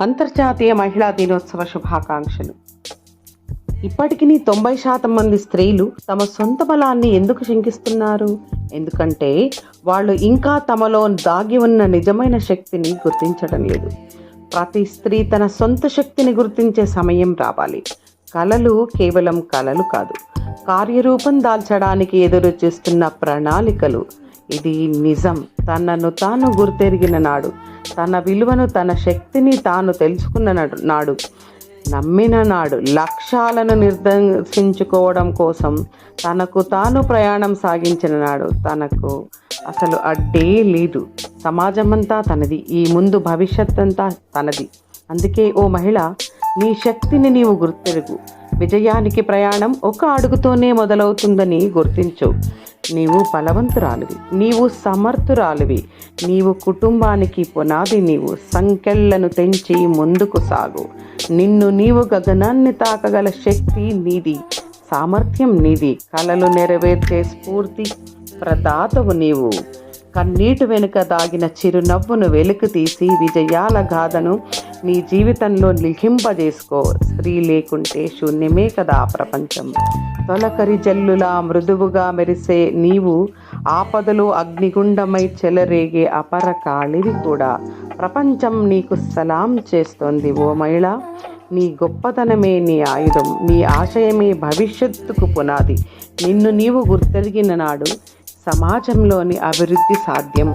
అంతర్జాతీయ మహిళా దినోత్సవ శుభాకాంక్షలు. ఇప్పటికీ తొంభై శాతం మంది స్త్రీలు తమ సొంత బలాన్ని ఎందుకు శంకిస్తున్నారు? ఎందుకంటే వాళ్ళు ఇంకా తమలో దాగి ఉన్న నిజమైన శక్తిని గుర్తించడం లేదు. ప్రతి స్త్రీ తన సొంత శక్తిని గుర్తించే సమయం రావాలి. కళలు కేవలం కళలు కాదు. కార్యరూపం దాల్చడానికి ఎదురు చూస్తున్న ప్రణాళికలు ఇది నిజం. తనను తాను గుర్తెరిగిన నాడు తన విలువను తన శక్తిని తాను తెలుసుకున్న నాడు- నాడు నమ్మిన నాడు లక్ష్యాలను నిర్దేశించుకోవడం కోసం తనకు తాను ప్రయాణం సాగించిన నాడు తనకు అసలు అడ్డే లేదు. సమాజమంతా తనది ఈ ముందు భవిష్యత్ అంతా తనది. అందుకే ఓ మహిళ నీ శక్తిని నీవు గుర్తెరుగు. విజయానికి ప్రయాణం ఒక అడుగుతోనే మొదలవుతుందని గుర్తించు. నీవు బలవంతురాలివి. నీవు సమర్థురాలివి. నీవు కుటుంబానికి పునాది నీవు. సంకెళ్ళను తెంచి ముందుకు సాగు. నిన్ను నీవు గగనాన్ని తాకగల శక్తి నీది. సామర్థ్యం నీది. కలలు నెరవేర్చే స్ఫూర్తి ప్రదాతవు నీవు. కన్నీటి వెనుక దాగిన చిరునవ్వును వెలుకు తీసి విజయాల గాథను నీ జీవితంలో లిఖింపజేసుకో. స్త్రీ లేకుంటే శూన్యమే కదా ప్రపంచం. తొలకరి జల్లులా మృదువుగా మెరిసే నీవు ఆపదలు అగ్నిగుండమై చెలరేగే అపర కాళివి కూడా. ప్రపంచం నీకు సలాం చేస్తోంది ఓ మహిళ. నీ గొప్పతనమే నీ ఆయుధం. నీ ఆశయమే భవిష్యత్తుకు పునాది. నిన్ను నీవు గుర్తెరిగిన నాడు సమాజంలోని అభివృద్ధి సాధ్యం.